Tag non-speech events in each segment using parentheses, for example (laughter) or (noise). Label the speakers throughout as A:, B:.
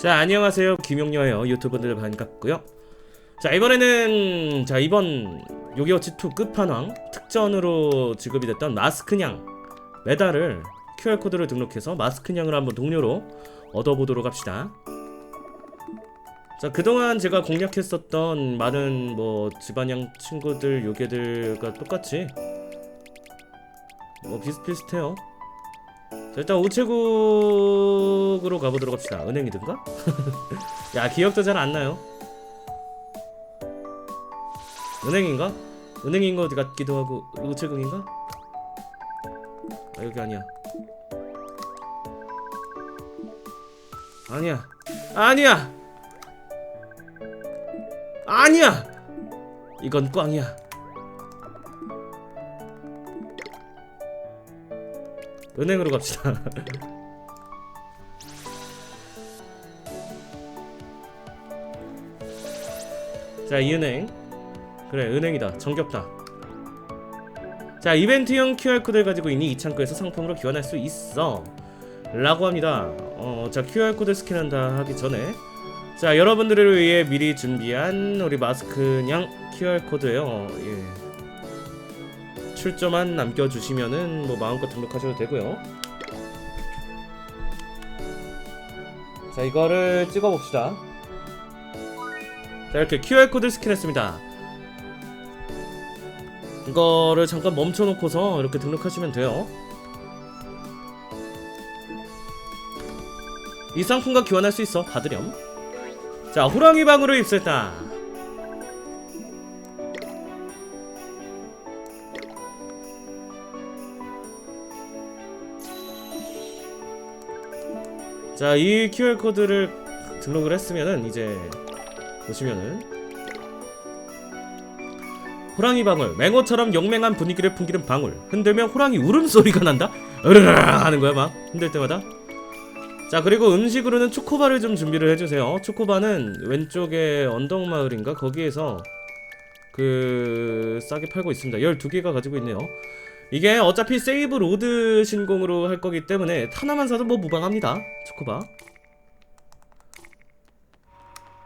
A: 자 안녕하세요. 김용녀예요. 유튜브들 반갑고요. 자 이번에는 자 이번 요기워치2 끝판왕 특전으로 지급이 됐던 마스크냥 메달을 QR코드를 등록해서 마스크냥을 한번 동료로 얻어보도록 합시다. 자 그동안 제가 공략했었던 많은 뭐 집안양 친구들 요괴들과 똑같이 뭐 비슷비슷해요 자, 일단 우체국으로 가보도록 합시다. 은행이든가? (laughs) 야, 기억도 잘 안 나요. 은행인가? 은행인 것 같기도 하고 우체국인가? 아, 여기 아니야. 아니야. 아니야. 아니야. 이건 꽝이야. 은행으로 갑시다. (laughs) 자, 이 은행. 그래, 은행이다. 정겹다. 자, 이벤트용 QR코드를 가지고 있니 이 창구에서 상품으로 교환할 수 있어. 라고 합니다. 어, 자, QR코드 스캔한다 하기 전에. 자, 여러분들을 위해 미리 준비한 우리 마스크냥 QR코드예요 예. 출처만 남겨주시면은 뭐 마음껏 등록하셔도 되고요. 자 이거를 찍어봅시다. 자 이렇게 QR 코드 스캔했습니다. 이거를 잠깐 멈춰놓고서 이렇게 등록하시면 돼요. 이 상품과 교환할 수 있어 받으렴. 자 호랑이 방으로 입수했다. 자, 이 QR 코드를 등록을 했으면은 이제 보시면은 호랑이 방울 맹호처럼 용맹한 분위기를 풍기는 방울 흔들면 호랑이 울음소리가 난다? 으르르 하는 거야 막. 흔들 때마다. 자 그리고 음식으로는 초코바를 좀 준비를 해주세요. 초코바는 왼쪽에 언덕마을인가? 거기에서 그 싸게 팔고 있습니다. 12개가 가지고 있네요 이게 어차피 세이브 로드 신공으로 할 거기 때문에 하나만 사도 뭐 무방합니다. 초코바.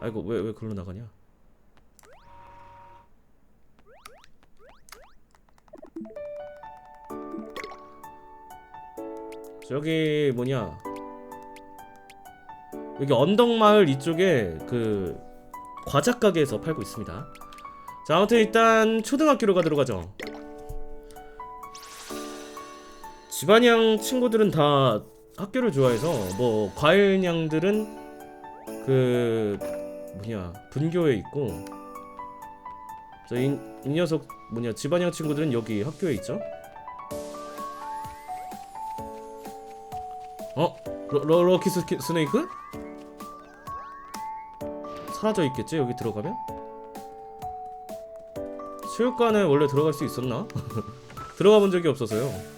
A: 아이고 왜 왜 글로 나가냐? 저기 뭐냐? 여기 언덕마을 이쪽에 그 과자 가게에서 팔고 있습니다. 자 아무튼 일단 초등학교로 가도록 하죠. 집안양 친구들은 다 학교를 좋아해서 뭐 과일냥들은 그 뭐냐 분교에 있고 저이 이 녀석 뭐냐 집안양 친구들은 여기 학교에 있죠. 어? 러, 러, 럭키 스, 스네이크? 사라져 있겠지 여기 들어가면? 체육관에 원래 들어갈 수 있었나? (laughs) 들어가 본 적이 없어서요.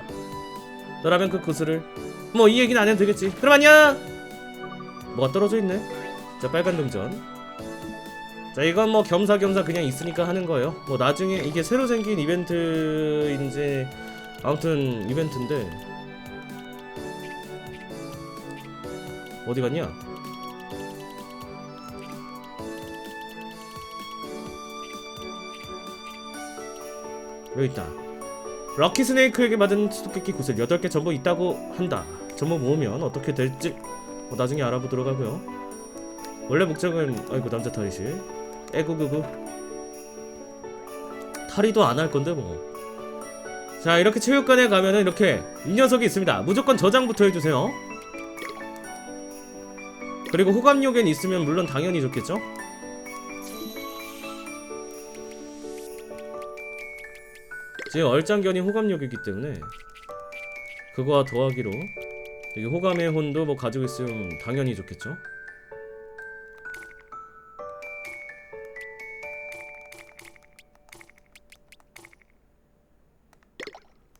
A: 너라면 그 구슬을. 뭐 이 얘기는 안 해도 되겠지. 그럼 안녕! 뭐가 떨어져 있네? 자 빨간 동전. 자 이건 뭐 겸사겸사 그냥 있으니까 하는 거예요. 뭐 나중에 이게 새로 생긴 이벤트인지 아무튼 이벤트인데. 어디 갔냐? 여기 있다. 럭키 스네이크에게 받은 수수께끼 구슬 8개 전부 있다고 한다. 전부 모으면 어떻게 될지 뭐 나중에 알아보도록 하고요. 원래 목적은 아이고 남자 탈의실. 에구구구. 탈의도 안 할 건데 뭐. 자 이렇게 체육관에 가면은 이렇게 이 녀석이 있습니다. 무조건 저장부터 해주세요. 그리고 호감요겐 있으면 물론 당연히 좋겠죠? 지금 얼짱견이 호감력이기 때문에 그거와 더하기로 여기 호감의 혼도 뭐 가지고 있으면 당연히 좋겠죠.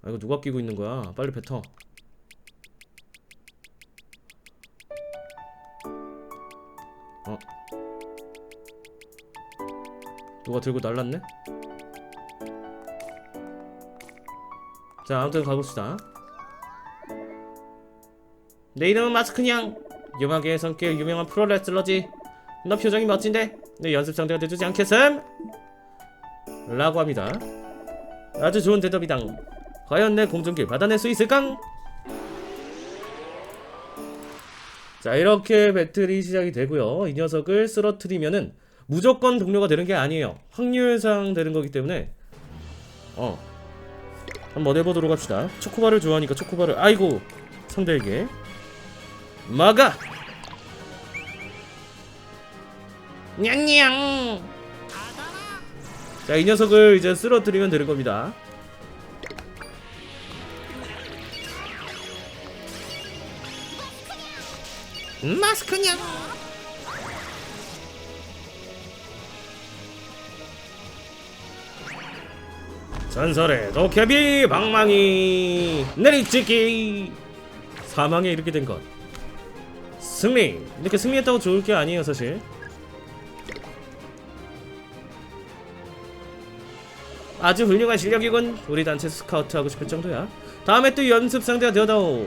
A: 아 이거 누가 끼고 있는 거야? 빨리 뱉어. 어? 누가 들고 날랐네? 자 아무튼 가봅시다. 내 이름은 마스크냥. 유명하게 성격 유명한 프로레슬러지. 너 표정이 멋진데? 내 연습 상대가 돼주지 않겠음? 라고 합니다. 아주 좋은 대답이당. 과연 내 공중길 받아낼 수 있을까? 자 이렇게 배틀이 시작이 되고요. 이 녀석을 쓰러뜨리면은 무조건 동료가 되는 게 아니에요. 확률상 되는 거기 때문에. 어 한번 해보도록 합시다 초코바를 좋아하니까 초코바를 아이고 상대에게 막아! 냥냥! 자, 이 녀석을 이제 쓰러뜨리면 되는 겁니다. 마스크냥! 전설의 도깨비 방망이. 내리찍기. 사망에 이르게 된 것. 승리! 이렇게 승리했다고 좋을 게 아니에요 사실. 아주 훌륭한 실력이군. 우리 단체 스카우트 하고 싶을 정도야. 다음에 또 연습 상대가 되어다오.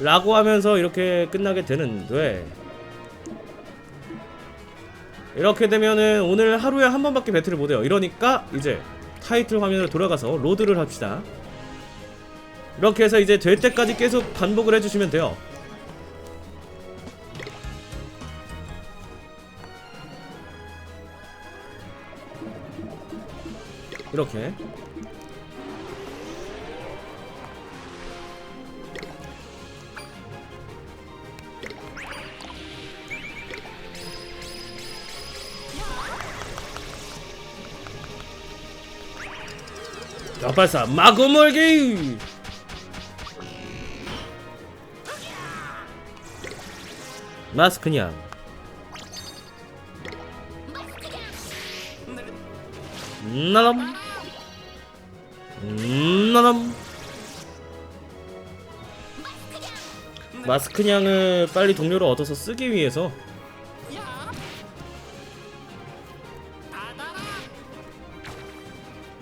A: 라고 하면서 이렇게 끝나게 되는데 이렇게 되면은 오늘 하루에 한 번밖에 배틀을 못해요. 이러니까 이제 타이틀 화면으로 돌아가서 로드를 합시다. 이렇게 해서 이제 될 때까지 계속 반복을 해주시면 돼요. 이렇게 야발사 마구 몰기! 마스크냥. 나람 나람 마스크냥을 빨리 동료를 얻어서 쓰기 위해서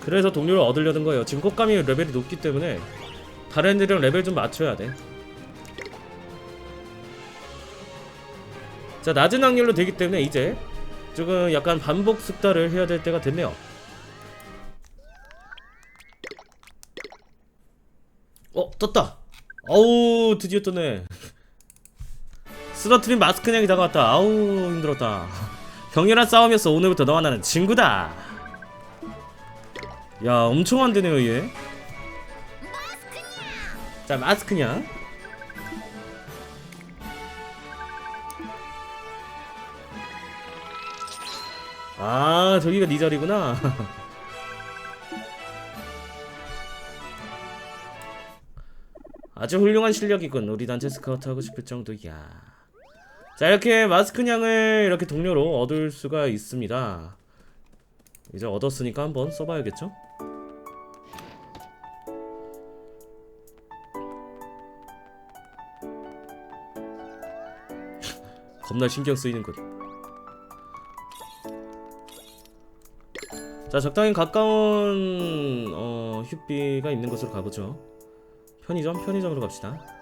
A: 그래서 동료를 얻으려는 거예요 지금 꽃감이 레벨이 높기 때문에 다른 애들이랑 레벨 좀 맞춰야 돼 자, 낮은 확률로 되기 때문에 이제 조금 약간 반복 습다를 해야 될 때가 됐네요. 어, 떴다. 어우, 드디어 떴네. 쓰러트린 마스크냥이 다가왔다. 아우, 힘들었다. (laughs) 격렬한 싸움이었어. 오늘부터 너와 나는 친구다. 야, 엄청 안 되네요, 얘. 자, 마스크냥. 아 저기가 네 자리구나. (laughs) 아주 훌륭한 실력이군. 우리 단체 스카우트 하고 싶을 정도야. 자 이렇게 마스크냥을 이렇게 동료로 얻을 수가 있습니다 이제 얻었으니까 한번 써봐야겠죠? (laughs) 겁나 신경 쓰이는군 자 적당히 가까운 어, 휴비가 있는 곳으로 가보죠. 편의점 편의점으로 갑시다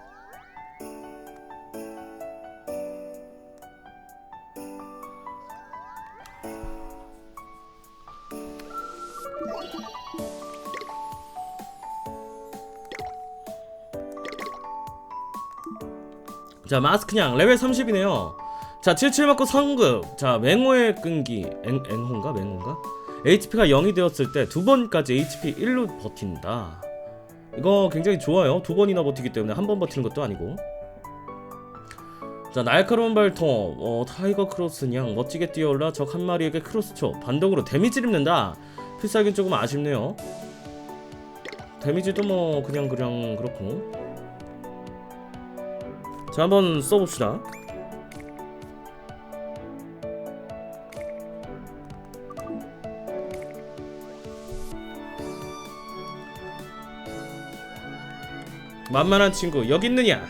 A: 자 마스크냥 레벨 30이네요 자 77 맞고 성급 자 맹호의 끈기 앵, 앵호인가 맹호인가 HP가 0이 되었을 때 두 번까지 HP 1로 버틴다. 이거 굉장히 좋아요. 두 번이나 버티기 때문에 한 번 버티는 것도 아니고. 자 날카로운 발톱 어, 타이거 크로스냥 멋지게 뛰어올라 적 한 마리에게 크로스초 반동으로 데미지를 입는다. 필살기는 조금 아쉽네요. 데미지도 뭐 그냥 그냥 그렇고. 자 한번 써봅시다. 만만한 친구 여기 있느냐?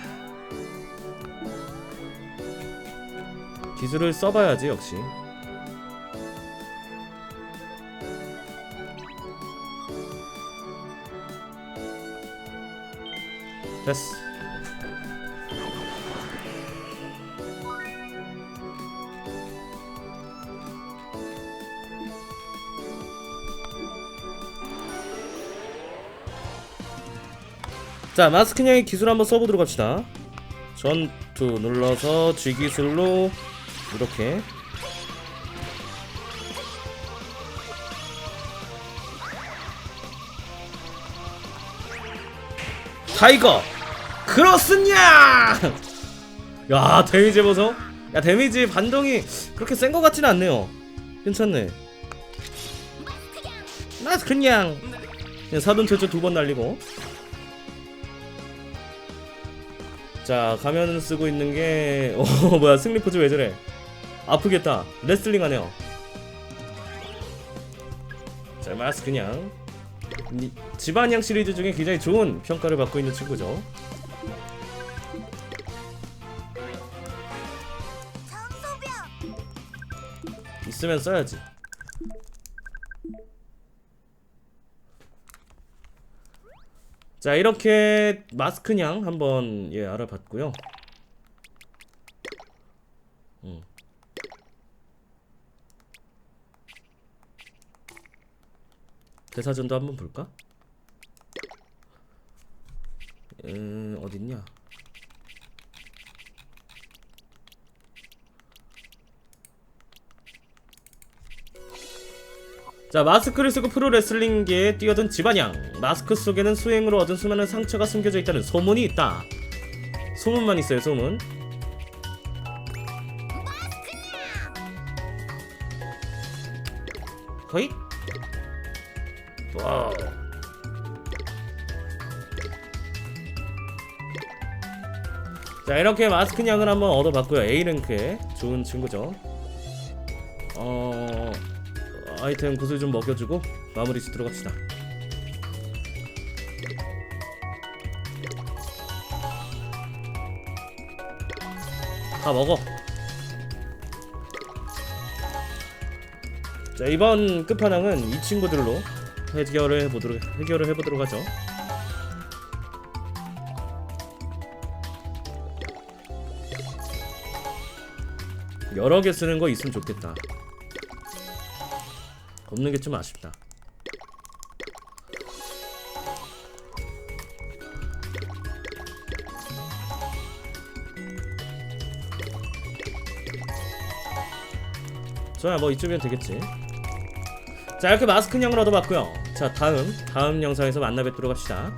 A: 기술을 써봐야지 역시. 됐어 자 마스크냥의 기술 한번 써보도록 합시다. 전투 눌러서 G 기술로 이렇게. 타이거! 크로스냐 야 데미지 보소. 야 데미지 반동이 그렇게 센 것 같지는 않네요. 괜찮네. 나 그냥 그냥 사돈 최초 두 번 날리고 자 가면 쓰고 있는 게 (laughs) 어, 뭐야 승리 포즈 왜 저래? 아프겠다. 레슬링 하네요. 자 마스 그냥. 이- 집안양 시리즈 중에 굉장히 좋은 평가를 받고 있는 친구죠. 있으면 써야지 자 이렇게 마스크냥 한번 예 알아봤고요 음. 대사전도 한번 볼까? 음 어딨냐 자 마스크를 쓰고 프로레슬링계에 뛰어든 집안양. 마스크 속에는 수행으로 얻은 수많은 상처가 숨겨져 있다는 소문이 있다. 소문만 있어요 소문. 거의 와우. 자 이렇게 마스크 양을 한번 얻어봤고요. A랭크의 좋은 친구죠. 어... 아이템 구슬 좀 먹여주고 마무리 짓도록 합시다. 다 먹어. 자 이번 끝판왕은 이 친구들로 해결을 해보도록 해결을 해보도록 하죠. 여러 개 쓰는 거 있으면 좋겠다 없는 게 좀 아쉽다. 좋아, 뭐 이쯤이면 되겠지. 자, 이렇게 마스크형을 얻어봤고요. 자, 다음 다음 영상에서 만나 뵙도록 합시다.